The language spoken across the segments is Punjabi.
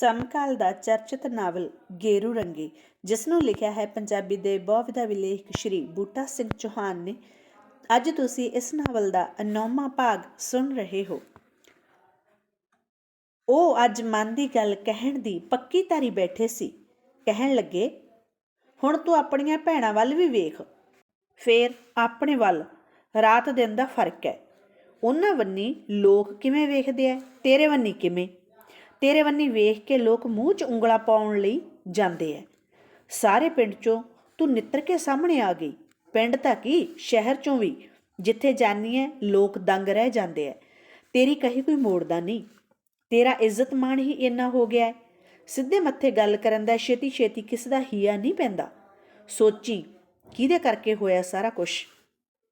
ਸਮਕਾਲ ਦਾ ਚਰਚਿਤ ਨਾਵਲ ਗੇਰੂ ਰੰਗੀ ਜਿਸ ਨੂੰ ਲਿਖਿਆ ਹੈ ਪੰਜਾਬੀ ਦੇ ਬਹੁਵਿਧਾ ਵਿਲੇਖ ਸ਼੍ਰੀ ਬੂਟਾ ਸਿੰਘ ਚੌਹਾਨ ਨੇ। ਅੱਜ ਤੁਸੀਂ ਇਸ ਨਾਵਲ ਦਾ ਅਨੌਵਾਂ ਭਾਗ ਸੁਣ ਰਹੇ ਹੋ। ਉਹ ਅੱਜ ਮਨ ਦੀ ਗੱਲ ਕਹਿਣ ਦੀ ਪੱਕੀ ਧਾਰੀ ਬੈਠੇ ਸੀ। ਕਹਿਣ ਲੱਗੇ, ਹੁਣ ਤੂੰ ਆਪਣੀਆਂ ਭੈਣਾਂ ਵੱਲ ਵੀ ਵੇਖ। ਫੇਰ ਆਪਣੇ ਵੱਲ। ਰਾਤ ਦਿਨ ਦਾ ਫ਼ਰਕ ਹੈ। ਉਹਨਾਂ ਵੰਨੀ ਲੋਕ ਕਿਵੇਂ ਵੇਖਦੇ ਐ? ਤੇਰੇ ਵੰਨੀ ਕਿਵੇਂ? ਤੇਰੇ ਵੰਨੀ ਵੇਖ ਕੇ ਲੋਕ ਮੂੰਹ 'ਚ ਉਂਗਲਾ ਪਾਉਣ ਲਈ ਜਾਂਦੇ ਐ। ਸਾਰੇ ਪਿੰਡ 'ਚੋਂ ਤੂੰ ਨਿੱਤਰ ਕੇ ਸਾਹਮਣੇ ਆ ਗਈ। ਪਿੰਡ ਤਾਂ ਕੀ, ਸ਼ਹਿਰ 'ਚੋਂ ਵੀ, ਜਿੱਥੇ ਜਾਨੀ ਐ, ਲੋਕ ਦੰਗ ਰਹਿ ਜਾਂਦੇ ਐ। ਤੇਰੀ ਕਹੀ ਕੋਈ ਮੋੜਦਾ ਨਹੀਂ। ਤੇਰਾ ਇੱਜ਼ਤ ਮਾਣ ਹੀ ਇੰਨਾ ਹੋ ਗਿਆ ਸਿੱਧੇ ਮੱਥੇ ਗੱਲ ਕਰਨ ਦਾ ਛੇਤੀ ਛੇਤੀ ਕਿਸ ਦਾ ਹੀਆ ਨਹੀਂ ਪੈਂਦਾ। ਸੋਚੀ, ਕਿਹਦੇ ਕਰਕੇ ਹੋਇਆ ਸਾਰਾ ਕੁਝ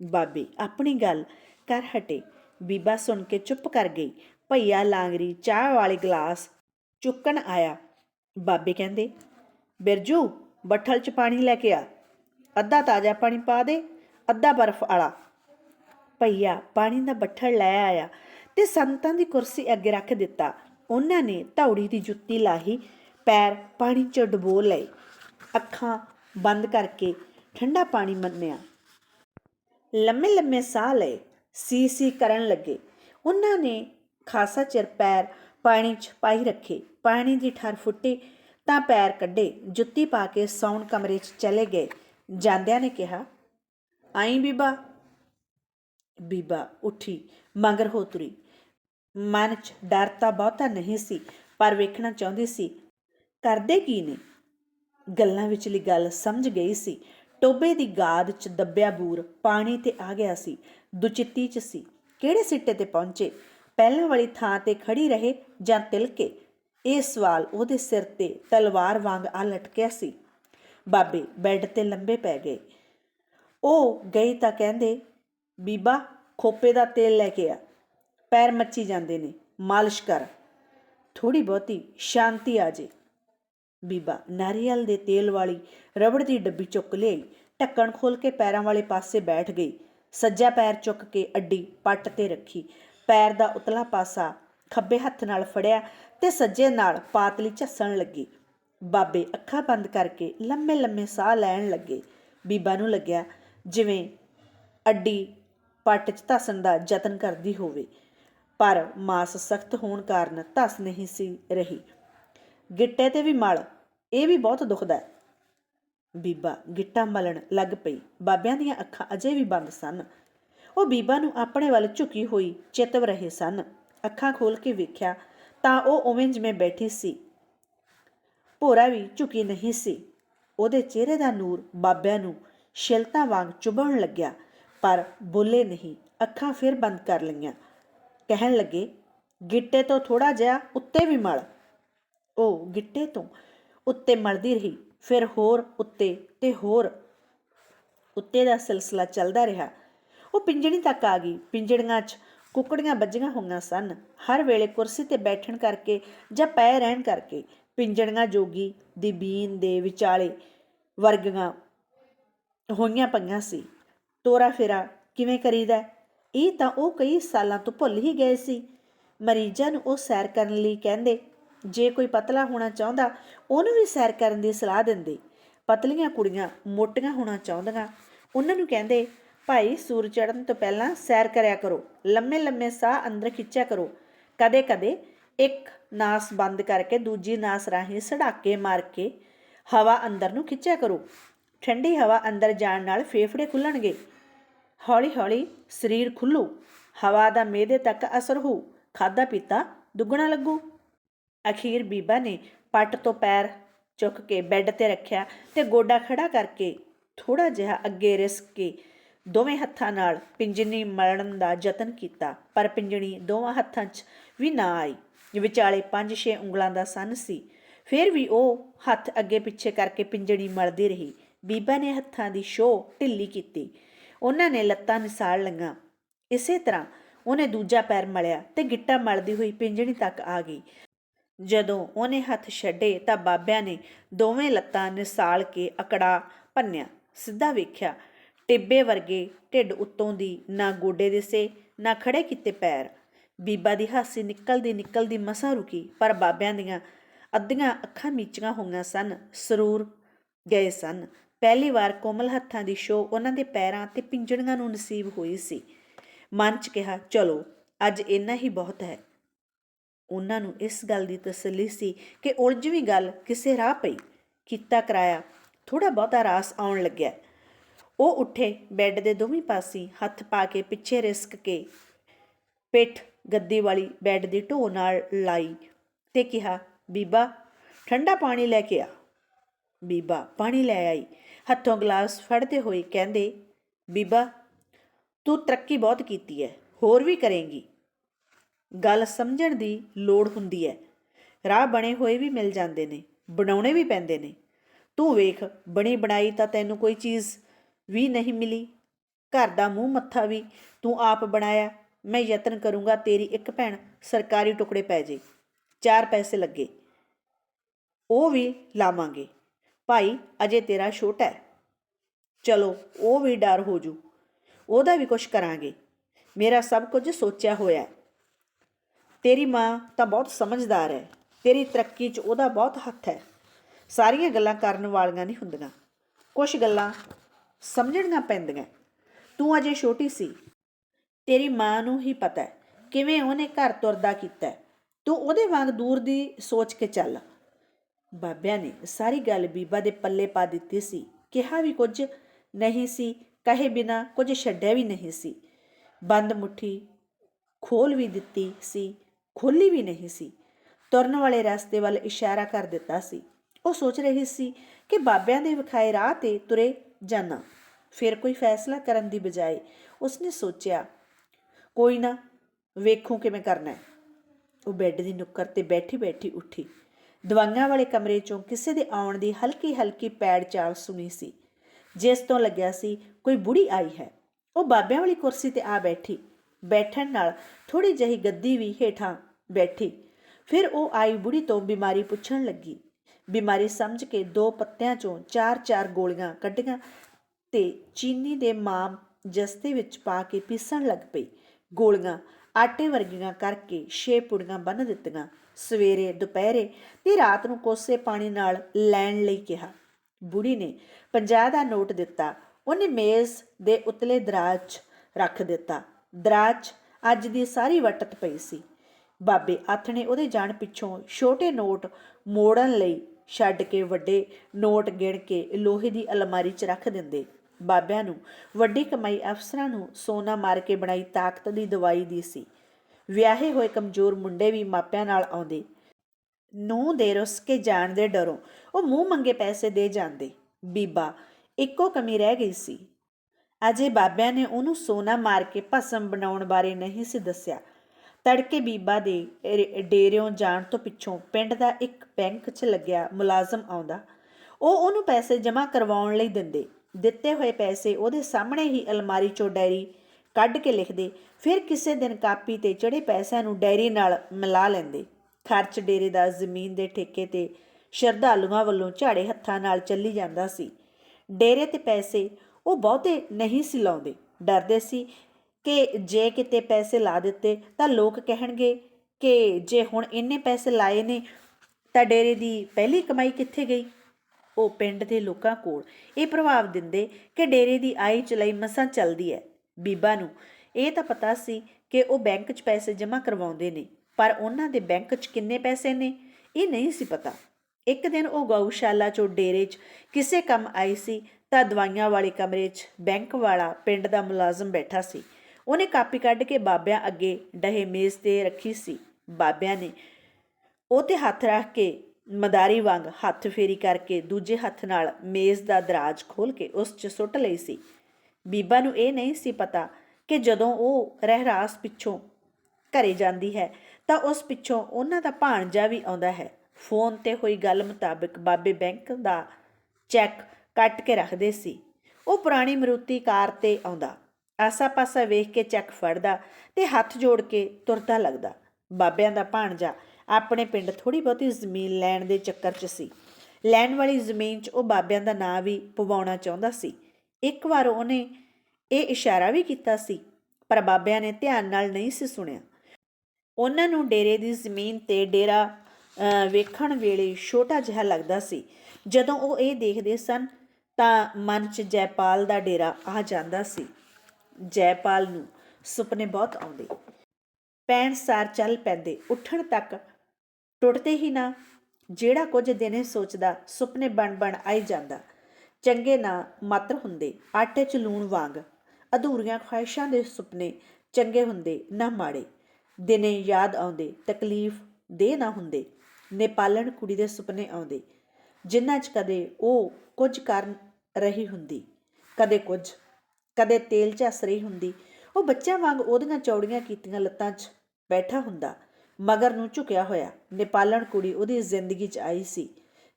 ਬਾਬੇ, ਆਪਣੀ ਗੱਲ ਕਰ ਹਟੇ। ਬੀਬਾ ਸੁਣ ਕੇ ਚੁੱਪ ਕਰ ਗਈ। ਭਈਆ ਲਾਂਗਰੀ ਚਾਹ ਵਾਲੇ ਗਲਾਸ ਚੁੱਕਣ ਆਇਆ। ਬਾਬੇ ਕਹਿੰਦੇ, ਬਿਰਜੂ, ਬੱਠਲ 'ਚ ਪਾਣੀ ਲੈ ਕੇ ਆ। ਅੱਧਾ ਤਾਜ਼ਾ ਪਾਣੀ ਪਾ ਦੇ, ਅੱਧਾ ਬਰਫ਼ ਵਾਲਾ ਭਈਆ ਪਾਣੀ ਦਾ ਬੱਠਲ ਲੈ ਆਇਆ ਤੇ ਸੰਤਾਂ ਦੀ ਕੁਰਸੀ ਅੱਗੇ ਰੱਖ ਦਿੱਤਾ। ਉਹਨਾਂ ਨੇ ਧੌੜੀ ਦੀ ਜੁੱਤੀ ਲਾਹੀ, ਪੈਰ ਪਾਣੀ 'ਚ ਡੁਬੋ ਲਏ। ਅੱਖਾਂ ਬੰਦ ਕਰਕੇ ਠੰਡਾ ਪਾਣੀ ਮੰਨਿਆ। ਲੰਮੇ ਲੰਮੇ ਸਾਹ ਲਏ ਸੀ ਸੀ ਕਰਨ ਲੱਗੇ। ਉਹਨਾਂ ਨੇ ਖਾਸਾ ਚਿਰ ਪੈਰ ਪਾਣੀ 'ਚ ਪਾਈ ਰੱਖੇ, ਪਾਣੀ ਦੀ ਠਰ ਫੁੱਟੀ ਤਾਂ ਪੈਰ ਕੱਢੇ, ਜੁੱਤੀ ਪਾ ਕੇ ਸੌਣ ਕਮਰੇ 'ਚ ਚਲੇ ਗਏ। ਜਾਂਦਿਆਂ ਨੇ ਕਿਹਾ, ਆਈ ਬੀਬਾ? ਬੀਬਾ ਉੱਠੀ, ਮਗਰ ਹੋ ਤੁਰੀ। ਮਨ 'ਚ ਡਰ ਤਾਂ ਬਹੁਤਾ ਨਹੀਂ ਸੀ, ਪਰ ਵੇਖਣਾ ਚਾਹੁੰਦੀ ਸੀ, ਕਰਦੇ ਕੀ ਨੇ? ਗੱਲਾਂ ਵਿਚਲੀ ਗੱਲ ਸਮਝ ਗਈ ਸੀ। ਟੋਬੇ ਦੀ ਗਾਦ 'ਚ ਦੱਬਿਆ ਬੂਰ ਪਾਣੀ ਤੇ ਆ ਗਿਆ ਸੀ ਦੁਚਿੱਤੀ 'ਚ ਸੀ। ਕਿਹੜੇ ਸਿੱਟੇ ਤੇ ਪਹੁੰਚੇ? ਪਹਿਲਾਂ ਵਾਲੀ ਥਾਂ ਤੇ ਖੜੀ ਰਹੇ ਜਾਂ ਤਿਲਕੇ। ਇਹ ਸਵਾਲ ਉਹਦੇ ਸਿਰ ਤੇ ਤਲਵਾਰ ਵਾਂਗ ਆ ਲਟਕਿਆ ਸੀ। ਬਾਬੇ ਬੈੱਡ ਤੇ ਲੰਬੇ ਪੈ ਗਏ। ਉਹ ਗਈ ਤਾਂ ਕਹਿੰਦੇ, ਬੀਬਾ, ਖੋਪੇ ਦਾ ਤੇਲ ਲੈ ਕੇ ਆ। ਪੈਰ ਮੱਚੀ ਜਾਂਦੇ ਨੇ, ਮਾਲਿਸ਼ ਕਰ। ਥੋੜੀ ਬਹੁਤੀ ਸ਼ਾਂਤੀ ਆ ਜੇ। ਬੀਬਾ ਨਾਰੀਅਲ ਦੇ ਤੇਲ ਵਾਲੀ ਰਬੜ ਦੀ ਡੱਬੀ ਚੁੱਕ ਲਈ ਢੱਕਣ ਖੋਲ ਕੇ ਪੈਰਾਂ ਵਾਲੇ ਪਾਸੇ ਬੈਠ ਗਈ। ਸੱਜਾ ਪੈਰ ਚੁੱਕ ਕੇ ਅੱਡੀ ਪੱਟ ਤੇ ਰੱਖੀ। ਪੈਰ ਦਾ ਉਤਲਾ ਪਾਸਾ ਖੱਬੇ ਹੱਥ ਨਾਲ ਫੜਿਆ ਤੇ ਸੱਜੇ ਨਾਲ ਪਾਤਲੀ ਝੱਸਣ ਲੱਗੀ। ਬਾਬੇ ਅੱਖਾਂ ਬੰਦ ਕਰਕੇ ਲੰਮੇ ਲੰਮੇ ਸਾਹ ਲੈਣ ਲੱਗੇ। ਬੀਬਾ ਨੂੰ ਲੱਗਿਆ ਜਿਵੇਂ ਅੱਡੀ ਪੱਟ 'ਚ ਧਸਣ ਦਾ ਯਤਨ ਕਰਦੀ ਹੋਵੇ। ਪਰ ਮਾਸ ਸਖਤ ਹੋਣ ਕਾਰਨ ਧਸ ਨਹੀਂ ਸੀ ਰਹੀ। ਗਿੱਟੇ ਤੇ ਵੀ ਮਲ, ਇਹ ਵੀ ਬਹੁਤ ਦੁਖਦਾ ਹੈ। ਬੀਬਾ ਗਿੱਟਾ ਮਲਣ ਲੱਗ ਪਈ। ਬਾਬਿਆਂ ਦੀਆਂ ਅੱਖਾਂ ਅਜੇ ਵੀ ਬੰਦ ਸਨ। ਉਹ ਬੀਬਾ ਨੂੰ ਆਪਣੇ ਵੱਲ ਝੁਕੀ ਹੋਈ ਚਿਤਵ ਰਹੇ ਸਨ। ਅੱਖਾਂ ਖੋਲ ਕੇ ਵੇਖਿਆ ਤਾਂ ਉਹ ਉਵੇਂ ਜਿਵੇਂ ਬੈਠੀ ਸੀ। ਭੋਰਾ ਵੀ ਝੁਕੀ ਨਹੀਂ ਸੀ। ਉਹਦੇ ਚਿਹਰੇ ਦਾ ਨੂਰ ਬਾਬਿਆਂ ਨੂੰ ਸ਼ਿਲਤਾ ਵਾਂਗ ਚੁਭਣ ਲੱਗਿਆ, ਪਰ ਬੋਲੇ ਨਹੀਂ, ਅੱਖਾਂ ਫਿਰ ਬੰਦ ਕਰ ਲਈਆਂ। ਕਹਿਣ ਲੱਗੇ, ਗਿੱਟੇ ਤੋਂ ਥੋੜਾ ਜਿਹਾ ਉੱਤੇ ਵੀ ਮਲ। ਉਹ ਗਿੱਟੇ ਤੋਂ ਉੱਤੇ ਮਲਦੀ ਰਹੀ, ਫਿਰ ਹੋਰ ਉੱਤੇ ਤੇ ਹੋਰ। ਉੱਤੇ ਦਾ ਸਿਲਸਿਲਾ ਚੱਲਦਾ ਰਿਹਾ। ਉਹ ਪਿੰਜਣੀ ਤੱਕ ਆ ਗਈ। ਪਿੰਜੜੀਆਂ 'ਚ ਕੁਕੜੀਆਂ ਵੱਜੀਆਂ ਹੋਈਆਂ ਸਨ। ਹਰ ਵੇਲੇ ਕੁਰਸੀ ਤੇ ਬੈਠਣ ਕਰਕੇ ਜਾਂ ਪੈ ਰਹਿਣ ਕਰਕੇ ਪਿੰਜੜੀਆਂ ਜੋਗੀ ਦੀ ਬੀਨ ਦੇ ਵਿਚਾਲੇ ਵਰਗੀਆਂ ਹੋਈਆਂ ਪਈਆਂ ਸੀ। ਤੋਰਾ ਫੇਰਾ ਕਿਵੇਂ ਕਰੀਦਾ? ਇਹ ਤਾਂ ਉਹ ਕਈ ਸਾਲਾਂ ਤੋਂ ਭੁੱਲ ਹੀ ਗਏ ਸੀ। ਮਰੀਜ਼ਾਂ ਨੂੰ ਉਹ ਸੈਰ ਕਰਨ ਲਈ ਕਹਿੰਦੇ, ਜੇ ਕੋਈ ਪਤਲਾ ਹੋਣਾ ਚਾਹੁੰਦਾ, ਉਹਨੂੰ ਵੀ ਸੈਰ ਕਰਨ ਦੀ ਸਲਾਹ ਦਿੰਦੇ। ਪਤਲੀਆਂ ਕੁੜੀਆਂ ਮੋਟੀਆਂ ਹੋਣਾ ਚਾਹੁੰਦੀਆਂ। ਉਹਨਾਂ ਨੂੰ ਕਹਿੰਦੇ ਭਾਈ ਸੂਰ ਚੜ੍ਹਨ ਤੋਂ ਪਹਿਲਾਂ ਸੈਰ ਕਰਿਆ ਕਰੋ, ਲੰਮੇ ਲੰਮੇ ਸਾਹ ਅੰਦਰ ਖਿੱਚਿਆ ਕਰੋ। ਕਦੇ ਕਦੇ ਇੱਕ ਨਾਸ ਬੰਦ ਕਰਕੇ ਦੂਜੀ ਨਾਸ ਰਾਹੀਂ ਸੜਾਕੇ ਮਾਰ ਕੇ ਹਵਾ ਅੰਦਰ ਨੂੰ ਖਿੱਚਿਆ ਕਰੋ। ਠੰਡੀ ਹਵਾ ਅੰਦਰ ਜਾਣ ਨਾਲ ਫੇਫੜੇ ਖੁੱਲਣਗੇ। ਹੌਲੀ ਹੌਲੀ ਸਰੀਰ ਖੁੱਲੂ। ਹਵਾ ਦਾ ਮੇਦੇ ਤੱਕ ਅਸਰ ਹੋਊ। ਖਾਦਾ ਪੀਤਾ ਦੁੱਗਣਾ ਲੱਗੂ। ਅਖੀਰ ਬੀਬਾ ਨੇ ਪੱਟ ਤੋਂ ਪੈਰ ਚੁੱਕ ਕੇ ਬੈੱਡ ਤੇ ਰੱਖਿਆ ਤੇ ਗੋਡਾ ਖੜਾ ਕਰਕੇ ਥੋੜਾ ਜਿਹਾ ਅੱਗੇ ਰਿਸਕ ਕੇ ਦੋਵੇਂ ਹੱਥਾਂ ਨਾਲ ਪਿੰਜਣੀ ਮਲਣ ਦਾ ਯਤਨ ਕੀਤਾ, ਪਰ ਪਿੰਜਣੀ ਦੋਵਾਂ ਹੱਥਾਂ 'ਚ ਵੀ ਨਾ ਆਈ। ਵਿਚਾਲੇ 5-6 ਉਂਗਲਾਂ ਦਾ ਸੰਨ ਸੀ। ਫਿਰ ਵੀ ਉਹ ਹੱਥ ਅੱਗੇ ਪਿੱਛੇ ਕਰਕੇ ਪਿੰਜਣੀ ਮਲਦੀ ਰਹੀ। ਬੀਬਾ ਨੇ ਹੱਥਾਂ ਦੀ ਸ਼ੋਅ ਢਿੱਲੀ ਕੀਤੀ। ਉਹਨਾਂ ਨੇ ਲੱਤਾਂ ਨਿਸਾਲ ਲਈਆਂ। ਇਸੇ ਤਰ੍ਹਾਂ ਉਹਨੇ ਦੂਜਾ ਪੈਰ ਮਲਿਆ ਤੇ ਗਿੱਟਾ ਮਲਦੀ ਹੋਈ ਪਿੰਜਣੀ ਤੱਕ ਆ ਗਈ। ਜਦੋਂ ਉਹਨੇ ਹੱਥ ਛੱਡੇ ਤਾਂ ਬਾਬਿਆਂ ਨੇ ਦੋਵੇਂ ਲੱਤਾਂ ਨਿਸਾਲ ਕੇ ਅਕੜਾ ਭੰਨਿਆ। ਸਿੱਧਾ ਵੇਖਿਆ ਟਿੱਬੇ ਵਰਗੇ ਢਿੱਡ ਉੱਤੋਂ ਦੀ ਨਾ ਗੋਡੇ ਦਿਸੇ, ਨਾ ਖੜੇ ਕੀਤੇ ਪੈਰ। ਬੀਬਾ ਦੀ ਹਾਸੀ ਨਿਕਲਦੀ ਨਿਕਲਦੀ ਮਸਾਂ ਰੁਕੀ, ਪਰ ਬਾਬਿਆਂ ਦੀਆਂ ਅੱਧੀਆਂ ਅੱਖਾਂ ਮੀਚੀਆਂ ਹੋਈਆਂ ਸਨ, ਸਰੂਰ ਗਏ ਸਨ। ਪਹਿਲੀ ਵਾਰ ਕੋਮਲ ਹੱਥਾਂ ਦੀ ਸ਼ੋ ਉਹਨਾਂ ਦੇ ਪੈਰਾਂ ਤੇ ਪਿੰਜੜੀਆਂ ਨੂੰ ਨਸੀਬ ਹੋਈ ਸੀ। ਮਨ 'ਚ ਕਿਹਾ, ਚਲੋ, ਅੱਜ ਇੰਨਾ ਹੀ ਬਹੁਤ ਹੈ। ਉਹਨਾਂ ਨੂੰ ਇਸ ਗੱਲ ਦੀ ਤਸੱਲੀ ਸੀ ਕਿ ਉਲਝਵੀਂ ਗੱਲ ਕਿਸੇ ਰਾਹ ਪਈ। ਕੀਤਾ ਕਰਾਇਆ ਥੋੜਾ ਬਹੁਤਾ ਰਾਸ ਆਉਣ ਲੱਗਿਆ। ਉਹ ਉੱਠੇ ਬੈੱਡ ਦੇ ਦੋਵੇਂ ਪਾਸੇ, ਹੱਥ ਪਾ ਕੇ ਪਿੱਛੇ ਰਿਸਕ ਕੇ ਪਿੱਠ ਗੱਦੀ ਵਾਲੀ ਬੈੱਡ ਦੀ ਢੋ ਨਾਲ ਲਾਈ ਤੇ ਕਿਹਾ, ਬੀਬਾ, ਠੰਡਾ ਪਾਣੀ ਲੈ ਕੇ ਆ। ਬੀਬਾ ਪਾਣੀ ਲੈ ਆਈ। ਹੱਥੋਂ ਗਲਾਸ ਫੜਦੇ ਹੋਏ ਕਹਿੰਦੇ, ਬੀਬਾ, ਤੂੰ ਤਰੱਕੀ ਬਹੁਤ ਕੀਤੀ ਹੈ ਹੋਰ ਵੀ ਕਰੇਂਗੀ। ਗੱਲ ਸਮਝਣ ਦੀ ਲੋੜ ਹੁੰਦੀ ਹੈ ਰਾਹ ਬਣੇ ਹੋਏ ਵੀ ਮਿਲ ਜਾਂਦੇ ਨੇ, ਬਣਾਉਣੇ ਵੀ ਪੈਂਦੇ ਨੇ। ਤੂੰ ਵੇਖ, ਬਣੀ ਬਣਾਈ ਤਾਂ ਤੈਨੂੰ ਕੋਈ ਚੀਜ਼ ਵੀ ਨਹੀਂ ਮਿਲੀ। ਘਰ ਦਾ ਮੂੰਹ ਮੱਥਾ ਵੀ ਤੂੰ ਆਪ ਬਣਾਇਆ। ਮੈਂ ਯਤਨ ਕਰੂੰਗਾ ਤੇਰੀ ਇੱਕ ਭੈਣ ਸਰਕਾਰੀ ਟੁਕੜੇ ਪੈ ਜੇ। ਚਾਰ ਪੈਸੇ ਲੱਗੇ। ਉਹ ਵੀ ਲਾਵਾਂਗੇ। ਭਾਈ, ਅਜੇ ਤੇਰਾ ਛੋਟਾ ਹੈ। ਚਲੋ, ਉਹ ਵੀ ਡਰ ਹੋ ਜੂ। ਉਹਦਾ ਵੀ ਕੁਝ ਕਰਾਂਗੇ। ਮੇਰਾ ਸਭ ਕੁਝ ਸੋਚਿਆ ਹੋਇਆ ਤੇਰੀ ਮਾਂ ਤਾਂ ਬਹੁਤ ਸਮਝਦਾਰ ਹੈ। ਤੇਰੀ ਤਰੱਕੀ 'ਚ ਉਹਦਾ ਬਹੁਤ ਹੱਥ ਹੈ। ਸਾਰੀਆਂ ਗੱਲਾਂ ਕਰਨ ਵਾਲੀਆਂ ਨਹੀਂ ਹੁੰਦੀਆਂ। ਕੁਝ ਗੱਲਾਂ ਸਮਝਣੀਆਂ ਪੈਂਦੀਆਂ। ਤੂੰ ਅਜੇ ਛੋਟੀ ਸੀ। ਤੇਰੀ ਮਾਂ ਨੂੰ ਹੀ ਪਤਾ ਹੈ ਕਿਵੇਂ ਉਹਨੇ ਘਰ ਤੁਰਦਾ ਕੀਤਾ ਤੂੰ ਉਹਦੇ ਵਾਂਗ ਦੂਰ ਦੀ ਸੋਚ ਕੇ ਚੱਲ। ਬਾਬਿਆਂ ਨੇ ਸਾਰੀ ਗੱਲ ਬੀਬਾ ਦੇ ਪੱਲੇ ਪਾ ਦਿੱਤੀ ਸੀ। ਕਿਹਾ ਵੀ ਕੁਝ ਨਹੀਂ ਸੀ, ਕਹੇ ਬਿਨਾ ਕੁਝ ਛੱਡਿਆ ਵੀ ਨਹੀਂ ਸੀ। ਬੰਦ ਮੁੱਠੀ ਖੋਲ ਵੀ ਦਿੱਤੀ ਸੀ, ਖੋਲੀ ਵੀ ਨਹੀਂ ਸੀ। ਤੁਰਨ ਵਾਲੇ ਰਸਤੇ ਵੱਲ ਇਸ਼ਾਰਾ ਕਰ ਦਿੱਤਾ ਸੀ। ਉਹ ਸੋਚ ਰਹੀ ਸੀ ਕਿ ਬਾਬਿਆਂ ਦੇ ਵਿਖਾਏ ਰਾਹ ਤੇ ਤੁਰੇ ਜਾਣਾ। ਫਿਰ ਕੋਈ ਫੈਸਲਾ ਕਰਨ ਦੀ ਬਜਾਏ ਉਸਨੇ ਸੋਚਿਆ, ਕੋਈ ਨਾ, ਵੇਖੂ ਕਿਵੇਂ ਕਰਨਾ ਹੈ। ਉਹ ਬੈੱਡ ਦੀ ਨੁੱਕਰ ਤੇ ਬੈਠੀ ਬੈਠੀ ਉੱਠੀ। ਦਵਾਈਆਂ ਵਾਲੇ ਕਮਰੇ ਚੋਂ ਕਿਸੇ ਦੇ ਆਉਣ ਦੀ ਹਲਕੀ ਹਲਕੀ ਪੈੜ ਚਾਲ ਸੁਣੀ ਸੀ। ਜਿਸ ਤੋਂ ਲੱਗਿਆ ਸੀ, ਕੋਈ ਬੁੜੀ ਆਈ ਹੈ। ਉਹ ਬਾਬਿਆਂ ਵਾਲੀ ਕੁਰਸੀ ਤੇ ਆ ਬੈਠੀ। ਬੈਠਣ ਨਾਲ ਥੋੜੀ ਜਿਹੀ ਗੱਦੀ ਵੀ ਹੇਠਾਂ ਬੈਠੀ। ਫਿਰ ਉਹ ਆਈ ਬੁੜੀ ਤੋਂ ਬਿਮਾਰੀ ਪੁੱਛਣ ਲੱਗੀ। ਬਿਮਾਰੀ ਸਮਝ ਕੇ ਦੋ ਪੱਤਿਆਂ ਚੋਂ ਚਾਰ ਚਾਰ ਗੋਲੀਆਂ ਕੱਢੀਆਂ ਤੇ ਚੀਨੀ ਦੇ ਮਾਮ ਜਸਤੇ ਵਿੱਚ ਪਾ ਕੇ ਪੀਸਣ ਲੱਗ ਪਈ। ਗੋਲੀਆਂ ਆਟੇ ਵਰਗੀਆਂ ਕਰਕੇ ਛੇ ਪੁੜੀਆਂ ਬੰਨ ਦਿੱਤੀਆਂ। ਸਵੇਰੇ, ਦੁਪਹਿਰੇ ਤੇ ਰਾਤ ਨੂੰ ਕੋਸੇ ਪਾਣੀ ਨਾਲ ਲੈਣ ਲਈ ਕਿਹਾ। ਬੁੜੀ ਨੇ 50 ਦਾ ਨੋਟ ਦਿੱਤਾ। ਉਹਨੇ ਮੇਜ਼ ਦੇ ਉਤਲੇ ਦਰਾਜ ਰੱਖ ਦਿੱਤਾ। ਦਰਾਜ 'ਚ ਅੱਜ ਦੀ ਸਾਰੀ ਵਟਤ ਪਈ ਸੀ। ਬਾਬੇ ਆਥਣੇ ਉਹਦੇ ਜਾਣ ਪਿੱਛੋਂ ਛੋਟੇ ਨੋਟ ਮੋੜਨ ਲਈ ਛੱਡ ਕੇ ਵੱਡੇ ਨੋਟ ਗਿਣ ਕੇ ਲੋਹੇ ਦੀ ਅਲਮਾਰੀ 'ਚ ਰੱਖ ਦਿੰਦੇ। ਬਾਬਿਆਂ ਨੂੰ, ਵੱਡੀ ਕਮਾਈ ਅਫਸਰਾਂ ਨੂੰ ਸੋਨਾ ਮਾਰ ਕੇ ਬਣਾਈ ਤਾਕਤ ਦੀ ਦਵਾਈ ਦੀ ਸੀ। ਵਿਆਹੇ ਹੋਏ ਕਮਜ਼ੋਰ ਮੁੰਡੇ ਵੀ ਮਾਪਿਆਂ ਨਾਲ ਆਉਂਦੇ। ਨੂੰ ਦੇ ਰੁੱਸ ਕੇ ਜਾਣ ਦੇ ਡਰੋਂ ਉਹ ਮੂੰਹ ਮੰਗੇ ਪੈਸੇ ਦੇ ਜਾਂਦੇ। ਬੀਬਾ, ਇੱਕੋ ਕਮੀ ਰਹਿ ਗਈ ਸੀ। ਅਜੇ ਬਾਬਿਆਂ ਨੇ ਉਹਨੂੰ ਸੋਨਾ ਮਾਰ ਕੇ ਭਸਮ ਬਣਾਉਣ ਬਾਰੇ ਨਹੀਂ ਸੀ ਦੱਸਿਆ। ਤੜਕੇ ਬੀਬਾ ਦੇ ਰੇ- ਡੇਰਿਓਂ ਜਾਣ ਤੋਂ ਪਿੱਛੋਂ ਪਿੰਡ ਦਾ ਇੱਕ ਬੈਂਕ 'ਚ ਲੱਗਿਆ ਮੁਲਾਜ਼ਮ ਆਉਂਦਾ। ਉਹ ਉਹਨੂੰ ਪੈਸੇ ਜਮ੍ਹਾਂ ਕਰਵਾਉਣ ਲਈ ਦਿੰਦੇ। ਦਿੱਤੇ ਹੋਏ ਪੈਸੇ ਉਹਦੇ ਸਾਹਮਣੇ ਹੀ ਅਲਮਾਰੀ 'ਚੋਂ ਡਾਇਰੀ ਕੱਢ ਕੇ ਲਿਖਦੇ, ਫਿਰ ਕਿਸੇ ਦਿਨ ਕਾਪੀ ਤੇ ਚੜੇ ਪੈਸਿਆਂ ਨੂੰ ਡਾਇਰੀ ਨਾਲ ਮਿਲਾ ਲੈਂਦੇ। ਖਰਚ ਡੇਰੇ ਦਾ ਜ਼ਮੀਨ ਦੇ ਠੇਕੇ ਤੇ ਸ਼ਰਧਾਲੂਆਂ ਵੱਲੋਂ ਝਾੜੇ ਹੱਥਾਂ ਨਾਲ ਚੱਲੀ ਜਾਂਦਾ ਸੀ। ਡੇਰੇ ਤੇ ਪੈਸੇ ਉਹ ਬਹੁਤੇ ਨਹੀਂ ਸੀ ਲਾਉਂਦੇ। ਡਰਦੇ ਸੀ ਕਿ ਜੇ ਕਿਤੇ ਪੈਸੇ ਲਾ ਦਿੱਤੇ ਤਾਂ ਲੋਕ ਕਹਿਣਗੇ ਕਿ ਜੇ ਹੁਣ ਇੰਨੇ ਪੈਸੇ ਲਾਏ ਨੇ ਤਾਂ ਡੇਰੇ ਦੀ ਪਹਿਲੀ ਕਮਾਈ ਕਿੱਥੇ ਗਈ? ਉਹ ਪਿੰਡ ਦੇ ਲੋਕਾਂ ਕੋਲ ਇਹ ਪ੍ਰਭਾਵ ਦਿੰਦੇ ਕਿ ਡੇਰੇ ਦੀ ਆਈ ਚਲਾਈ ਮਸਾਂ ਚੱਲਦੀ ਹੈ। ਬੀਬਾ ਨੂੰ ਇਹ ਤਾਂ ਪਤਾ ਸੀ ਕਿ ਉਹ ਬੈਂਕ 'ਚ ਪੈਸੇ ਜਮ੍ਹਾਂ ਕਰਵਾਉਂਦੇ ਨੇ, ਪਰ ਉਹਨਾਂ ਦੇ ਬੈਂਕ 'ਚ ਕਿੰਨੇ ਪੈਸੇ ਨੇ, ਇਹ ਨਹੀਂ ਸੀ ਪਤਾ। ਇੱਕ ਦਿਨ ਉਹ ਗਊਸ਼ਾਲਾ 'ਚੋਂ ਡੇਰੇ 'ਚ ਕਿਸੇ ਕੰਮ ਆਈ ਸੀ ਤਾਂ ਦਵਾਈਆਂ ਵਾਲੇ ਕਮਰੇ 'ਚ ਬੈਂਕ ਵਾਲਾ ਪਿੰਡ ਦਾ ਮੁਲਾਜ਼ਮ ਬੈਠਾ ਸੀ। ਉਹਨੇ ਕਾਪੀ ਕੱਢ ਕੇ ਬਾਬਿਆਂ ਅੱਗੇ ਡਹੇ ਮੇਜ਼ ਤੇ ਰੱਖੀ ਸੀ। ਬਾਬਿਆਂ ਨੇ ਉਹ ਤੇ ਹੱਥ ਰੱਖ ਕੇ ਮਦਾਰੀ ਵਾਂਗ ਹੱਥ ਫੇਰੀ ਕਰਕੇ ਦੂਜੇ ਹੱਥ ਨਾਲ ਮੇਜ਼ ਦਾ ਦਰਾਜ ਖੋਲ ਕੇ ਉਸ 'ਚ ਸੁੱਟ ਲਈ ਸੀ। ਬੀਬਾ ਨੂੰ ਇਹ ਨਹੀਂ ਸੀ ਪਤਾ ਕਿ ਜਦੋਂ ਉਹ ਰਹਿਰਾਸ ਪਿੱਛੋਂ ਘਰੇ ਜਾਂਦੀ ਹੈ ਤਾਂ ਉਸ ਪਿੱਛੋਂ ਉਹਨਾਂ ਦਾ ਭਾਣਜਾ ਵੀ ਆਉਂਦਾ ਹੈ। ਫੋਨ ਤੇ ਹੋਈ ਗੱਲ ਮੁਤਾਬਕ ਬਾਬੇ ਬੈਂਕ ਦਾ ਚੈੱਕ ਕੱਟ ਕੇ ਰੱਖਦੇ ਸੀ। ਉਹ ਪੁਰਾਣੀ ਮਰੂਤੀ ਕਾਰ ਤੇ ਆਉਂਦਾ। ਆਸਾ-ਪਾਸਾ ਵੇਖ ਕੇ ਚੈੱਕ ਫੜਦਾ ਤੇ ਹੱਥ ਜੋੜ ਕੇ ਤੁਰਦਾ ਲੱਗਦਾ। ਬਾਬਿਆਂ ਦਾ ਭਾਣਜਾ ਆਪਣੇ ਪਿੰਡ ਥੋੜੀ ਬਹੁਤੀ ਜ਼ਮੀਨ ਲੈਣ ਦੇ ਚੱਕਰ 'ਚ ਸੀ। ਲੈਣ ਵਾਲੀ ਜ਼ਮੀਨ 'ਚ ਉਹ ਬਾਬਿਆਂ ਦਾ ਨਾਂ ਵੀ ਪਵਾਉਣਾ ਚਾਹੁੰਦਾ ਸੀ। ਇੱਕ ਵਾਰ ਉਹਨੇ ਇਹ ਇਸ਼ਾਰਾ ਵੀ ਕੀਤਾ ਸੀ, ਪਰ ਬਾਬਿਆਂ ਨੇ ਧਿਆਨ ਨਾਲ ਨਹੀਂ ਸੀ ਸੁਣਿਆ। ਉਹਨਾਂ ਨੂੰ ਡੇਰੇ ਦੀ ਜ਼ਮੀਨ ਤੇ ਡੇਰਾ ਵੇਖਣ ਵੇਲੇ ਛੋਟਾ ਜਿਹਾ ਲੱਗਦਾ ਸੀ। ਜਦੋਂ ਉਹ ਇਹ ਦੇਖਦੇ ਸਨ, ਤਾਂ ਮਨ 'ਚ ਜੈਪਾਲ ਦਾ ਡੇਰਾ ਆ ਜਾਂਦਾ ਸੀ। ਜੈਪਾਲ ਨੂੰ ਸੁਪਨੇ ਬਹੁਤ ਆਉਂਦੇ। ਪੈਣ ਸਾਰ ਚੱਲ ਪੈਂਦੇ। ਉੱਠਣ ਤੱਕ ਟੁੱਟਦੇ ਹੀ ਨਾ। ਜਿਹੜਾ ਕੁਝ ਦਿਨੇ ਸੋਚਦਾ, ਸੁਪਨੇ ਬਣ ਬਣ ਆਈ ਜਾਂਦਾ। ਚੰਗੇ ਨਾ ਮਾਤਰ ਹੁੰਦੇ, ਆਟੇ 'ਚ ਲੂਣ ਵਾਂਗ। ਅਧੂਰੀਆਂ ਖੁਆਇਸ਼ਾਂ ਦੇ ਸੁਪਨੇ ਚੰਗੇ ਹੁੰਦੇ, ਨਾ ਮਾੜੇ। ਦਿਨੇ ਯਾਦ ਆਉਂਦੇ, ਤਕਲੀਫ ਦੇ ਨਾ ਹੁੰਦੇ। ਨੇਪਾਲਣ ਕੁੜੀ ਦੇ ਸੁਪਨੇ ਆਉਂਦੇ। ਜਿਨ੍ਹਾਂ 'ਚ ਕਦੇ ਉਹ ਕੁਝ ਕਰ ਰਹੀ ਹੁੰਦੀ, ਕਦੇ ਕੁਝ, ਕਦੇ ਤੇਲ ਝੱਸ ਰਹੀ ਹੁੰਦੀ। ਉਹ ਬੱਚਿਆਂ ਵਾਂਗ ਉਹਦੀਆਂ ਚੌੜੀਆਂ ਕੀਤੀਆਂ ਲੱਤਾਂ 'ਚ ਬੈਠਾ ਹੁੰਦਾ। ਮਗਰ ਨੂੰ ਝੁਕਿਆ ਹੋਇਆ ਨੇਪਾਲਣ ਕੁੜੀ ਉਹਦੀ ਜ਼ਿੰਦਗੀ 'ਚ ਆਈ ਸੀ।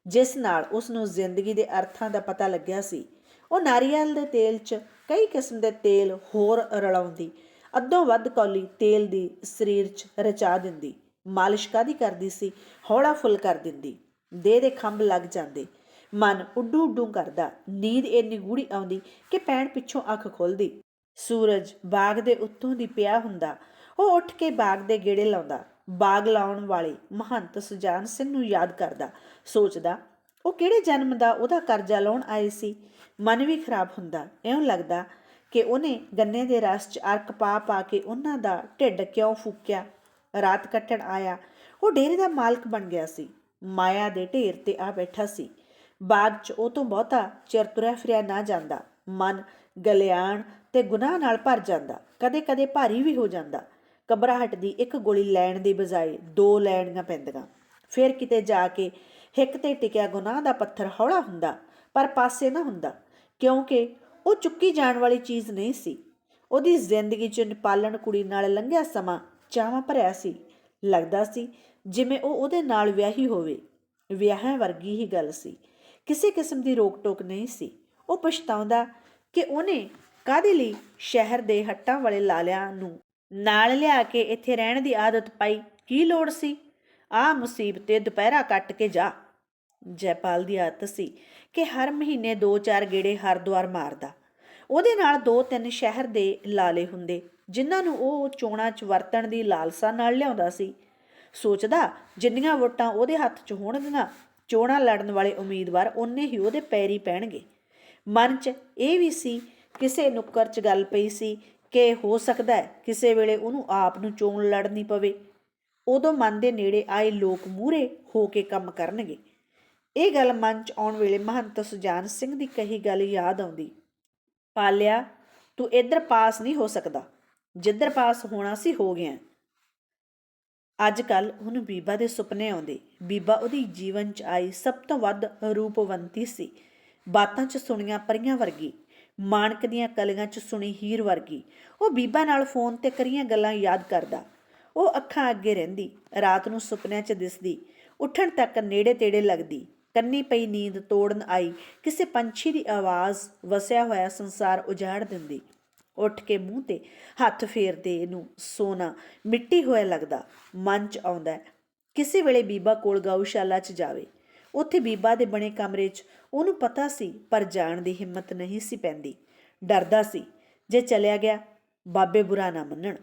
ਜਿਸ ਨਾਲ ਉਸ ਨੂੰ ਜ਼ਿੰਦਗੀ ਦੇ ਅਰਥਾਂ ਦਾ ਪਤਾ ਲੱਗਿਆ ਸੀ। ਉਹ ਨਾਰੀਅਲ ਦੇ ਤੇਲ 'ਚ ਕਈ ਕਿਸਮ ਦੇ ਤੇਲ ਹੋਰ ਰਲਾਉਂਦੀ, ਅੱਧੋਂ ਵੱਧ ਕੌਲੀ ਤੇਲ ਦੀ ਸਰੀਰ 'ਚ ਰਚਾ ਦਿੰਦੀ, ਮਾਲਿਸ਼ ਕਾਦੀ ਕਰਦੀ ਸੀ? ਹੌਲਾ ਫੁੱਲ ਕਰ ਦਿੰਦੀ। ਦੇਹ ਦੇ ਖੰਭ ਲੱਗ ਜਾਂਦੇ। ਮਨ ਉੱਡੂ ਉੱਡੂ ਕਰਦਾ। ਨੀਂਦ ਇੰਨੀ ਗੂੜੀ ਆਉਂਦੀ ਕਿ ਪੈਣ ਪਿੱਛੋਂ ਅੱਖ ਖੁੱਲਦੀ। ਸੂਰਜ ਬਾਗ ਦੇ ਉੱਤੋਂ ਦੀ ਪਿਆ ਹੁੰਦਾ। ਉਹ ਉੱਠ ਕੇ ਬਾਗ ਦੇ ਗੇੜੇ ਲਾਉਂਦਾ। ਬਾਗ ਲਾਉਣ ਵਾਲੇ ਮਹੰਤ ਸੁਜਾਨ ਸਿੰਘ ਨੂੰ ਯਾਦ ਕਰਦਾ। ਸੋਚਦਾ, ਉਹ ਕਿਹੜੇ ਜਨਮ ਦਾ ਉਹਦਾ ਕਰਜ਼ਾ ਲਾਉਣ ਆਏ ਸੀ? ਮਨ ਵੀ ਖਰਾਬ ਹੁੰਦਾ। ਇਉਂ ਲੱਗਦਾ ਕਿ ਉਹਨੇ ਗੰਨੇ ਦੇ ਰਸ 'ਚ ਅਰਕ ਪਾ ਪਾ ਕੇ ਉਹਨਾਂ ਦਾ ਢਿੱਡ ਕਿਉਂ ਫੂਕਿਆ? ਰਾਤ ਕੱਟਣ ਆਇਆ, ਉਹ ਡੇਰੇ ਦਾ ਮਾਲਕ ਬਣ ਗਿਆ ਸੀ। ਮਾਇਆ ਦੇ ਢੇਰ ਤੇ ਆ ਬੈਠਾ ਸੀ। ਬਾਗ 'ਚ ਉਹ ਤੋਂ ਬਹੁਤਾ ਚਿਰ ਤੁਰਿਆ ਫਿਰਿਆ ਨਾ ਜਾਂਦਾ। ਮਨ ਗਲਿਆਣ ਤੇ ਗੁਨਾਹ ਨਾਲ ਭਰ ਜਾਂਦਾ। ਕਦੇ-ਕਦੇ ਭਾਰੀ ਵੀ ਹੋ ਜਾਂਦਾ। ਘਬਰਾਹਟ ਦੀ ਇੱਕ ਗੋਲੀ ਲੈਣ ਦੀ ਬਜਾਏ ਦੋ ਲੈਣੀਆਂ ਪੈਂਦੀਆਂ। ਫਿਰ ਕਿਤੇ ਜਾ ਕੇ ਹਿੱਕ ਤੇ ਟਿਕਿਆ ਗੁਨਾਹ ਦਾ ਪੱਥਰ ਹੌਲਾ ਹੁੰਦਾ, ਪਰ ਪਾਸੇ ਨਾ ਹੁੰਦਾ, ਕਿਉਂਕਿ ਉਹ ਚੁੱਕੀ ਜਾਣ ਵਾਲੀ ਚੀਜ਼ ਨਹੀਂ ਸੀ। ਉਹਦੀ ਜ਼ਿੰਦਗੀ 'ਚ ਨੇਪਾਲਣ ਕੁੜੀ ਨਾਲ ਲੰਘਿਆ ਸਮਾਂ ਚਾਹਾਂ ਭਰਿਆ ਸੀ। ਲੱਗਦਾ ਸੀ ਜਿਵੇਂ ਉਹ ਉਹਦੇ ਨਾਲ ਵਿਆਹੀ ਹੋਵੇ। ਵਿਆਹਾਂ ਵਰਗੀ ਹੀ ਗੱਲ ਸੀ। ਕਿਸੇ ਕਿਸਮ ਦੀ ਰੋਕ ਟੋਕ ਨਹੀਂ ਸੀ। ਉਹ ਪਛਤਾਉਂਦਾ ਕਿ ਉਹਨੇ ਕਾਦੇ ਲਈ ਸ਼ਹਿਰ ਦੇ ਹੱਟਾਂ ਵਾਲੇ ਲਾਲਿਆਂ ਨੂੰ ਨਾਲ ਲਿਆ ਕੇ ਇੱਥੇ ਰਹਿਣ ਦੀ ਆਦਤ ਪਾਈ। ਕੀ ਲੋੜ ਸੀ? ਆ ਮੁਸੀਬਤੇ ਦੁਪਹਿਰਾ ਕੱਟ ਕੇ ਜਾ। ਜੈਪਾਲ ਦੀ ਆਦਤ ਸੀ ਕਿ ਹਰ ਮਹੀਨੇ 2-4 ਗੇੜੇ ਹਰਦੁਆਰ ਮਾਰਦਾ। ਉਹਦੇ ਨਾਲ ਦੋ ਤਿੰਨ ਸ਼ਹਿਰ ਦੇ ਲਾਲੇ ਹੁੰਦੇ, ਜਿਨ੍ਹਾਂ ਨੂੰ ਉਹ ਚੋਣਾਂ 'ਚ ਵਰਤਣ ਦੀ ਲਾਲਸਾ ਨਾਲ ਲਿਆਉਂਦਾ ਸੀ। ਸੋਚਦਾ ਜਿੰਨੀਆਂ ਵੋਟਾਂ ਉਹਦੇ ਹੱਥ 'ਚ ਹੋਣਗੀਆਂ, ਚੋਣਾਂ ਲੜਨ ਵਾਲੇ ਉਮੀਦਵਾਰ ਉਹਨੇ ਹੀ ਉਹਦੇ ਪੈਰੀ ਪੈਣਗੇ। ਮਨ 'ਚ ਇਹ ਵੀ ਸੀ, ਕਿਸੇ ਨੁੱਕਰ 'ਚ ਗੱਲ ਪਈ ਸੀ ਕਿ ਹੋ ਸਕਦਾ ਹੈ ਕਿਸੇ ਵੇਲੇ ਉਹਨੂੰ ਆਪ ਨੂੰ ਚੋਣ ਲੜਨੀ ਪਵੇ। ਉਦੋਂ ਮਨ ਦੇ ਨੇੜੇ ਆਏ ਲੋਕ ਮੂਰੇ ਹੋ ਕੇ ਕੰਮ ਕਰਨਗੇ। ਇਹ ਗੱਲ ਮਨ 'ਚ ਆਉਣ ਵੇਲੇ ਮਹੰਤ ਸੁਜਾਨ ਸਿੰਘ ਦੀ ਕਹੀ ਗੱਲ ਯਾਦ ਆਉਂਦੀ। ਪਾਲਿਆ, ਤੂੰ ਇੱਧਰ ਪਾਸ ਨਹੀਂ ਹੋ ਸਕਦਾ। ਜਿੱਧਰ ਪਾਸ ਹੋਣਾ ਸੀ ਹੋ ਗਿਆ। ਅੱਜ ਕੱਲ ਉਹਨੂੰ ਬੀਬਾ ਦੇ ਸੁਪਨੇ ਆਉਂਦੇ। ਬੀਬਾ ਉਹਦੀ ਜੀਵਨ 'ਚ ਆਈ ਸਭ ਤੋਂ ਵੱਧ ਰੂਪਵੰਤੀ ਸੀ। ਬਾਤਾਂ 'ਚ ਸੁਣੀਆਂ ਪਰੀਆਂ ਵਰਗੀ। ਮਾਣਕ ਦੀਆਂ ਕਲੀਆਂ 'ਚ ਸੁਣੀ ਹੀਰ ਵਰਗੀ। ਉਹ ਬੀਬਾ ਨਾਲ ਫੋਨ ਤੇ ਕਰੀਆਂ ਗੱਲਾਂ ਯਾਦ ਕਰਦਾ। ਉਹ ਅੱਖਾਂ ਅੱਗੇ ਰਹਿੰਦੀ, ਰਾਤ ਨੂੰ ਸੁਪਨਿਆਂ 'ਚ ਦਿਸਦੀ। ਉੱਠਣ ਤੱਕ ਨੇੜੇ ਤੇੜੇ ਲੱਗਦੀ। ਕੰਨੀ ਪਈ ਨੀਂਦ ਤੋੜਨ ਆਈ। ਕਿਸੇ ਪੰਛੀ ਦੀ ਆਵਾਜ਼ ਵਸਿਆ ਹੋਇਆ ਸੰਸਾਰ ਉਜਾੜ ਦਿੰਦੀ। ਉੱਠ ਕੇ ਮੂੰਹ ਤੇ ਹੱਥ ਫੇਰਦੇ ਇਹਨੂੰ ਸੋਨਾ ਮਿੱਟੀ ਹੋਇਆ ਲੱਗਦਾ। ਮਨ 'ਚ ਆਉਂਦਾ ਕਿਸੇ ਵੇਲੇ ਬੀਬਾ ਕੋਲ ਗਊਸ਼ਾਲਾ 'ਚ ਜਾਵੇ। ਉੱਥੇ ਬੀਬਾ ਦੇ ਬਣੇ ਕਮਰੇ 'ਚ ਉਹਨੂੰ ਪਤਾ ਸੀ, ਪਰ ਜਾਣ ਦੀ ਹਿੰਮਤ ਨਹੀਂ ਸੀ ਪੈਂਦੀ। ਡਰਦਾ ਸੀ, ਜੇ ਚਲਿਆ ਗਿਆ, ਬਾਬੇ ਬੁਰਾ ਨਾ ਮੰਨਣ।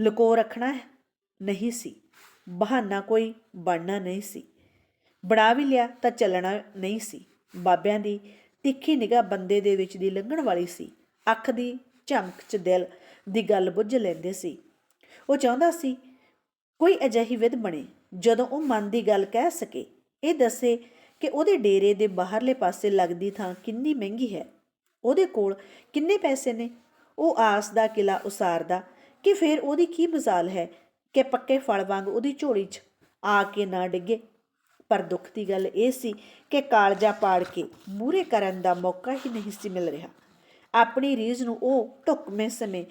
ਲੁਕੋ ਰੱਖਣਾ ਨਹੀਂ ਸੀ। ਬਹਾਨਾ ਕੋਈ ਬਣਨਾ ਨਹੀਂ ਸੀ। ਬਣਾ ਵੀ ਲਿਆ ਤਾਂ ਚੱਲਣਾ ਨਹੀਂ ਸੀ। ਬਾਬਿਆਂ ਦੀ ਤਿੱਖੀ ਨਿਗਾਹ ਬੰਦੇ ਦੇ ਵਿੱਚ ਦੀ ਲੰਘਣ ਵਾਲੀ ਸੀ। ਅੱਖ ਦੀ ਝਮਕ 'ਚ ਦਿਲ ਦੀ ਗੱਲ ਬੁੱਝ ਲੈਂਦੇ ਸੀ। ਉਹ ਚਾਹੁੰਦਾ ਸੀ, ਕੋਈ ਅਜਿਹੀ ਵਿਧ ਬਣੇ, ਜਦੋਂ ਉਹ ਮਨ ਦੀ ਗੱਲ ਕਹਿ ਸਕੇ। ਇਹ ਦੱਸੇ ਕਿ ਉਹਦੇ ਡੇਰੇ ਦੇ ਬਾਹਰਲੇ ਪਾਸੇ ਲੱਗਦੀ ਥਾਂ ਕਿੰਨੀ ਮਹਿੰਗੀ ਹੈ। ਉਹਦੇ ਕੋਲ ਕਿੰਨੇ ਪੈਸੇ ਨੇ? ਉਹ ਆਸ ਦਾ ਕਿਲਾ ਉਸਾਰਦਾ ਕਿ ਫਿਰ ਉਹਦੀ ਕੀ ਮਜ਼ਾਲ ਹੈ ਕਿ ਪੱਕੇ ਫਲ ਵਾਂਗ ਉਹਦੀ ਝੋਲੀ 'ਚ ਆ ਕੇ ਨਾ ਡਿੱਗੇ। ਪਰ ਦੁੱਖ ਦੀ ਗੱਲ ਇਹ ਸੀ ਕਿ ਕਾਲਜਾ ਪਾੜ ਕੇ ਮੂਰੇ ਕਰਨ ਦਾ ਮੌਕਾ ਹੀ ਨਹੀਂ ਸੀ ਮਿਲ ਰਿਹਾ। ਆਪਣੀ ਰੀਝ ਨੂੰ ਉਹ ਢੁਕਵੇਂ ਸਮੇਂ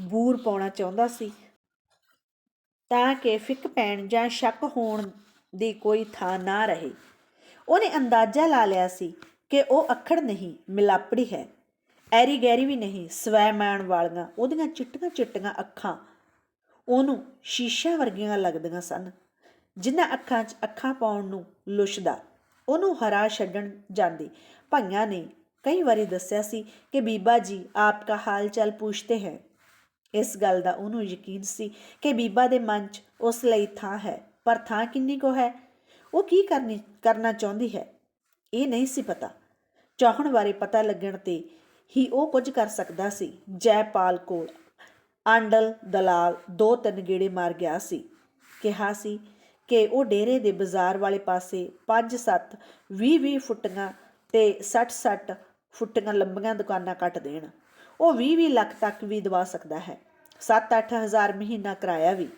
ਬੂਰ ਪਾਉਣਾ ਚਾਹੁੰਦਾ ਸੀ ਤਾਂ ਕਿ ਫਿੱਕ ਪੈਣ ਜਾਂ ਸ਼ੱਕ ਹੋਣ ਦੀ ਕੋਈ ਥਾਂ ਨਾ ਰਹੇ। ਉਹਨੇ ਅੰਦਾਜ਼ਾ ਲਾ ਲਿਆ ਸੀ ਕਿ ਉਹ ਅੱਖੜ ਨਹੀਂ, ਮਿਲਾਪੜੀ ਹੈ। ਐਰੀ ਗੈਰੀ ਵੀ ਨਹੀਂ ਸਵੈ ਮਾਣ ਵਾਲੀਆਂ, ਉਹਦੀਆਂ ਚਿੱਟੀਆਂ ਚਿੱਟੀਆਂ ਅੱਖਾਂ ਉਹਨੂੰ ਸ਼ੀਸ਼ਾ ਵਰਗੀਆਂ ਲੱਗਦੀਆਂ ਸਨ, ਜਿਨ੍ਹਾਂ ਅੱਖਾਂ 'ਚ ਅੱਖਾਂ ਪਾਉਣ ਨੂੰ ਲੁਸ਼ਦਾ ਉਹਨੂੰ ਹਰਾ ਛੱਡਣ ਜਾਂਦੀ ਭਾਈਆਂ ਨੇ ਕਈ ਵਾਰੀ ਦੱਸਿਆ ਸੀ ਕਿ ਬੀਬਾ ਜੀ, ਆਪ ਦਾ ਹਾਲ ਚਾਲ ਪੁੱਛਤੇ ਹੈ। ਇਸ ਗੱਲ ਦਾ ਉਹਨੂੰ ਯਕੀਨ ਸੀ ਕਿ ਬੀਬਾ ਦੇ ਮਨ 'ਚ ਉਸ ਲਈ ਥਾਂ ਹੈ। ਪਰ ਥਾਂ ਕਿੰਨੀ ਕੋ ਹੈ? ਉਹ ਕੀ ਕਰਨੀ, ਕਰਨਾ ਚਾਹੁੰਦੀ ਹੈ? ਇਹ ਨਹੀਂ ਸੀ ਪਤਾ। ਚਾਹਣ ਬਾਰੇ ਪਤਾ ਲੱਗਣ ਤੇ ਹੀ ਉਹ ਕੁਝ ਕਰ ਸਕਦਾ ਸੀ। ਜੈਪਾਲ ਕੋਲ ਆਂਡਲ ਦਲਾਲ ਦੋ ਤਿੰਨ ਗੇੜੇ ਮਾਰ ਗਿਆ ਸੀ। ਕਿਹਾ ਸੀ ਕਿ ਉਹ ਡੇਰੇ ਦੇ ਬਾਜ਼ਾਰ ਵਾਲੇ ਪਾਸੇ 5-7 20-20 ਫੁੱਟੀਆਂ ਤੇ 60-60 ਫੁੱਟੀਆਂ ਲੰਬੀਆਂ ਦੁਕਾਨਾਂ ਕੱਟ ਦੇਣ। ਉਹ 20-20 ਲੱਖ ਤੱਕ ਵੀ ਦਵਾ ਸਕਦਾ ਹੈ। 7-8 ਹਜ਼ਾਰ ਮਹੀਨਾ ਕਿਰਾਇਆ ਵੀ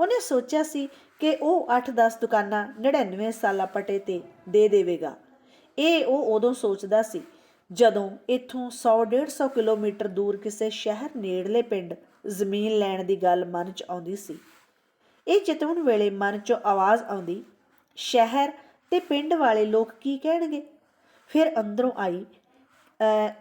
ਉਹਨੇ ਸੋਚਿਆ ਸੀ ਕਿ ਉਹ 8-10 ਦੁਕਾਨਾਂ 99 ਸਾਲਾ ਪਟੇ ਤੇ ਦੇ ਦੇਵੇਗਾ। ਇਹ ਉਹ ਉਦੋਂ ਸੋਚਦਾ ਸੀ ਜਦੋਂ ਇੱਥੋਂ 100-150 ਕਿਲੋਮੀਟਰ ਦੂਰ ਕਿਸੇ ਸ਼ਹਿਰ ਨੇੜਲੇ ਪਿੰਡ ਜ਼ਮੀਨ ਲੈਣ ਦੀ ਗੱਲ ਮਨ 'ਚ ਆਉਂਦੀ ਸੀ। ਇਹ ਚਿਤਵਨ ਵੇਲੇ ਮਨ 'ਚੋਂ ਆਵਾਜ਼ ਆਉਂਦੀ, ਸ਼ਹਿਰ ਤੇ ਪਿੰਡ ਵਾਲੇ ਲੋਕ ਕੀ ਕਹਿਣਗੇ? ਫਿਰ ਅੰਦਰੋਂ ਆਈ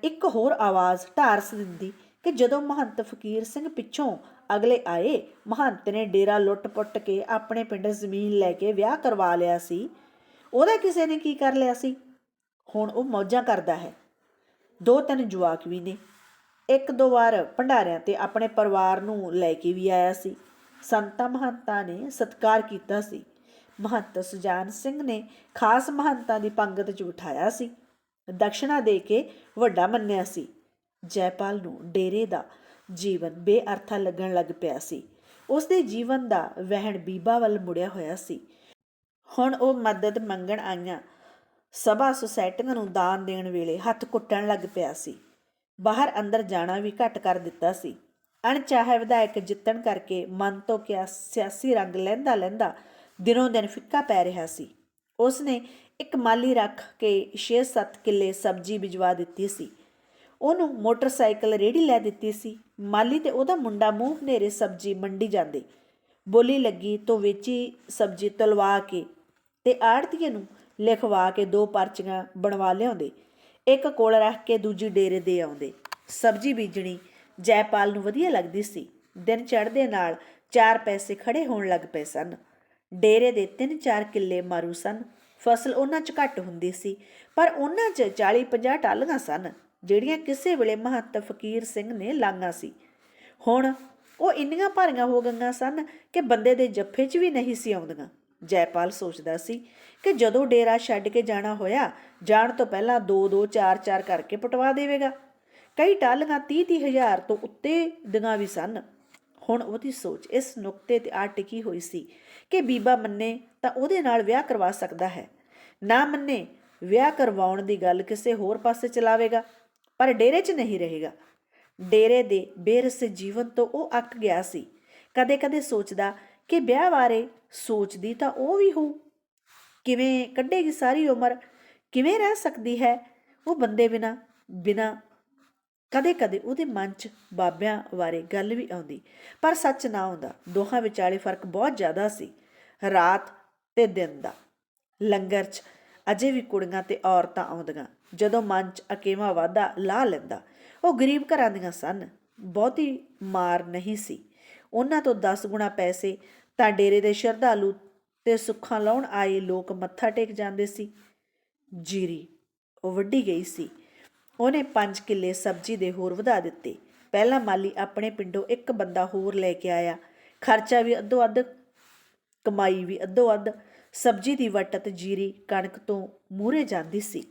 ਇੱਕ ਹੋਰ ਆਵਾਜ਼ ਢਾਰਸ ਦਿੰਦੀ ਕਿ ਜਦੋਂ ਮਹੰਤ ਫਕੀਰ ਸਿੰਘ ਪਿੱਛੋਂ ਅਗਲੇ ਆਏ, ਮਹੰਤ ਨੇ ਡੇਰਾ ਲੁੱਟ-ਪੁੱਟ ਕੇ ਆਪਣੇ ਪਿੰਡ ਜ਼ਮੀਨ ਲੈ ਕੇ ਵਿਆਹ ਕਰਵਾ ਲਿਆ ਸੀ। ਉਹਦਾ ਕਿਸੇ ਨੇ ਕੀ ਕਰ ਲਿਆ ਸੀ? ਹੁਣ ਉਹ ਮੌਜਾਂ ਕਰਦਾ ਹੈ। ਦੋ ਤਿੰਨ ਜਵਾਕ ਵੀ ਨੇ। ਇੱਕ ਦੋ ਵਾਰ ਭੰਡਾਰਿਆਂ ਤੇ ਆਪਣੇ ਪਰਿਵਾਰ ਨੂੰ ਲੈ ਕੇ ਵੀ ਆਇਆ ਸੀ। ਸੰਤਾ ਮਹੰਤਾਂ ਨੇ ਸਤਿਕਾਰ ਕੀਤਾ ਸੀ। ਮਹੰਤ ਸੁਜਾਨ ਸਿੰਘ ਨੇ ਖਾਸ ਮਹੰਤਾਂ ਦੀ ਪੰਗਤ 'ਚ ਬਿਠਾਇਆ ਸੀ। ਦਕਸ਼ਣਾ ਦੇ ਕੇ ਵੱਡਾ ਮੰਨਿਆ ਸੀ। ਜੈਪਾਲ ਨੂੰ ਡੇਰੇ ਦਾ ਜੀਵਨ ਬੇਅਰਥਾ ਲੱਗਣ ਲੱਗ ਪਿਆ ਸੀ। ਉਸ ਦੇ ਜੀਵਨ ਦਾ ਵਹਿਣ ਬੀਬਾ ਵੱਲ ਮੁੜਿਆ ਹੋਇਆ ਸੀ। ਹੁਣ ਉਹ ਮਦਦ ਮੰਗਣ ਆਈਆਂ। ਸਭਾ ਸੁਸਾਇਟੀਆਂ ਨੂੰ ਦਾਨ ਦੇਣ ਵੇਲੇ ਹੱਥ ਕੁੱਟਣ ਲੱਗ ਪਿਆ ਸੀ। ਬਾਹਰ ਅੰਦਰ ਜਾਣਾ ਵੀ ਘੱਟ ਕਰ ਦਿੱਤਾ ਸੀ। ਅਣਚਾਹੇ ਵਿਧਾਇਕ ਜਿੱਤਣ ਕਰਕੇ ਮਨ ਤੋਂ ਕਿਆ ਸਿਆਸੀ ਰੰਗ ਲੈਂਦਾ ਲੈਂਦਾ ਦਿਨੋਂ ਦਿਨ ਫਿੱਕਾ ਪੈ ਰਿਹਾ ਸੀ। ਉਸ ਨੇ ਇੱਕ ਮਾਲੀ ਰੱਖ ਕੇ 6-7 ਕਿੱਲੇ ਸਬਜ਼ੀ ਬਿਜਵਾ ਦਿੱਤੀ ਸੀ। ਉਹਨੂੰ ਮੋਟਰਸਾਈਕਲ ਰੇੜੀ ਲੈ ਦਿੱਤੀ ਸੀ। ਮਾਲੀ ਤੇ ਉਹਦਾ ਮੁੰਡਾ ਮੂੰਹ ਹਨੇਰੇ ਸਬਜ਼ੀ ਮੰਡੀ ਜਾਂਦੇ। ਬੋਲੀ ਲੱਗੀ, ਤੋਂ ਵੇਚੀ ਸਬਜ਼ੀ ਤਲਵਾ ਕੇ ਤੇ ਆੜਤੀਏ ਨੂੰ ਲਿਖਵਾ ਕੇ ਦੋ ਪਰਚੀਆਂ ਬਣਵਾ ਲਿਆਉਂਦੇ। ਇੱਕ ਕੋਲ ਰੱਖ ਕੇ ਦੂਜੀ ਡੇਰੇ ਦੇ ਆਉਂਦੇ। ਸਬਜ਼ੀ ਬੀਜਣੀ ਜੈਪਾਲ ਨੂੰ ਵਧੀਆ ਲੱਗਦੀ ਸੀ। ਦਿਨ ਚੜ੍ਹਦੇ ਨਾਲ ਚਾਰ ਪੈਸੇ ਖੜੇ ਹੋਣ ਲੱਗ ਪਏ ਸਨ। ਡੇਰੇ ਦੇ 3-4 ਕਿੱਲੇ ਮਾਰੂ ਸਨ। ਫਸਲ ਉਹਨਾਂ 'ਚ ਘੱਟ ਹੁੰਦੀ ਸੀ, ਪਰ ਉਹਨਾਂ 'ਚ 40-50 ਟਾਲੀਆਂ ਸਨ। ਜਿਹੜੀਆਂ ਕਿਸੇ ਵੇਲੇ ਮਹੰਤ ਫਕੀਰ ਸਿੰਘ ਨੇ ਲਾਂਗਾ ਸੀ। ਹੁਣ ਉਹ ਇੰਨੀਆਂ ਭਾਰੀਆਂ ਹੋ ਗਈਆਂ ਸਨ ਕਿ ਬੰਦੇ ਦੇ ਜੱਫੇ 'ਚ ਵੀ ਨਹੀਂ ਸੀ ਆਉਂਦੀਆਂ। ਜੈਪਾਲ ਸੋਚਦਾ ਸੀ ਕਿ ਜਦੋਂ ਡੇਰਾ ਛੱਡ ਕੇ ਜਾਣਾ ਹੋਇਆ, ਜਾਣ ਤੋਂ ਪਹਿਲਾਂ 2-2 4-4 ਕਰਕੇ ਪਟਵਾ ਦੇਵੇਗਾ। ਕਈ ਟਾਲੀਆਂ 30-30 ਹਜ਼ਾਰ ਤੋਂ ਉੱਤੇ ਦੀਆਂ ਵੀ ਸਨ। ਹੁਣ ਉਹਦੀ ਸੋਚ ਇਸ ਨੁਕਤੇ ਤੇ ਆ ਟਿਕੀ ਹੋਈ ਸੀ ਕਿ ਬੀਬਾ ਮੰਨੇ ਤਾਂ ਉਹਦੇ ਨਾਲ ਵਿਆਹ ਕਰਵਾ ਸਕਦਾ ਹੈ। ਨਾ ਮੰਨੇ, ਵਿਆਹ ਕਰਵਾਉਣ ਦੀ ਗੱਲ ਕਿਸੇ ਹੋਰ ਪਾਸੇ ਚਲਾਵੇਗਾ। ਪਰ ਡੇਰੇ 'ਚ ਨਹੀਂ ਰਹੇਗਾ। ਡੇਰੇ ਦੇ ਬੇਰਸੇ ਜੀਵਨ ਤੋਂ ਉਹ ਅੱਕ ਗਿਆ ਸੀ। ਕਦੇ-ਕਦੇ ਸੋਚਦਾ ਕਿ ਵਿਆਹ ਬਾਰੇ ਸੋਚਦੀ ਤਾਂ ਉਹ ਵੀ ਹੋ ਕਿਵੇਂ ਕੱਢੇਗੀ ਸਾਰੀ ਉਮਰ? ਕਿਵੇਂ ਰਹਿ ਸਕਦੀ ਹੈ ਉਹ ਬੰਦੇ ਬਿਨਾ ਬਿਨਾ ਕਦੇ-ਕਦੇ ਉਹਦੇ ਮਨ 'ਚ ਬਾਬਿਆਂ ਬਾਰੇ ਗੱਲ ਵੀ ਆਉਂਦੀ। ਪਰ ਸੱਚ ਨਾ ਆਉਂਦਾ ਦੋਹਾਂ ਵਿਚਾਲੇ ਫ਼ਰਕ ਬਹੁਤ ਜ਼ਿਆਦਾ ਸੀ। ਰਾਤ ਤੇ ਦਿਨ ਦਾ। ਲੰਗਰ 'ਚ ਅਜੇ ਵੀ ਕੁੜੀਆਂ ਤੇ ਔਰਤਾਂ ਆਉਂਦੀਆਂ। ਜਦੋਂ ਮਨ 'ਚ ਅਕੇਵਾ ਵਾਦਾ ਲਾ ਲੈਂਦਾ, ਉਹ ਗਰੀਬ ਘਰਾਂ ਦੀਆਂ ਸਨ। ਬਹੁਤੀ ਮਾਰ ਨਹੀਂ ਸੀ। ਉਹਨਾਂ ਤੋਂ 10 ਗੁਣਾ ਪੈਸੇ ਤਾਂ ਡੇਰੇ ਦੇ ਸ਼ਰਧਾਲੂ ਤੇ ਸੁੱਖਾਂ ਲਾਉਣ ਆਏ ਲੋਕ ਮੱਥਾ ਟੇਕ ਜਾਂਦੇ ਸੀ। ਜੀਰੀ ਉਹ ਵੱਢੀ ਗਈ ਸੀ। ਉਹਨੇ 5 ਕਿੱਲੇ ਸਬਜ਼ੀ ਦੇ ਹੋਰ ਵਧਾ ਦਿੱਤੇ। ਪਹਿਲਾ ਮਾਲੀ ਆਪਣੇ ਪਿੰਡੋਂ ਇੱਕ ਬੰਦਾ ਹੋਰ ਲੈ ਕੇ ਆਇਆ। ਖਰਚਾ ਵੀ ਅੱਧੋ ਅੱਧ, ਕਮਾਈ ਵੀ ਅੱਧੋ ਅੱਧ। ਸਬਜ਼ੀ ਦੀ ਵਟਤ ਜੀਰੀ ਕਣਕ ਤੋਂ ਮੂਰੇ ਜਾਂਦੀ ਸੀ।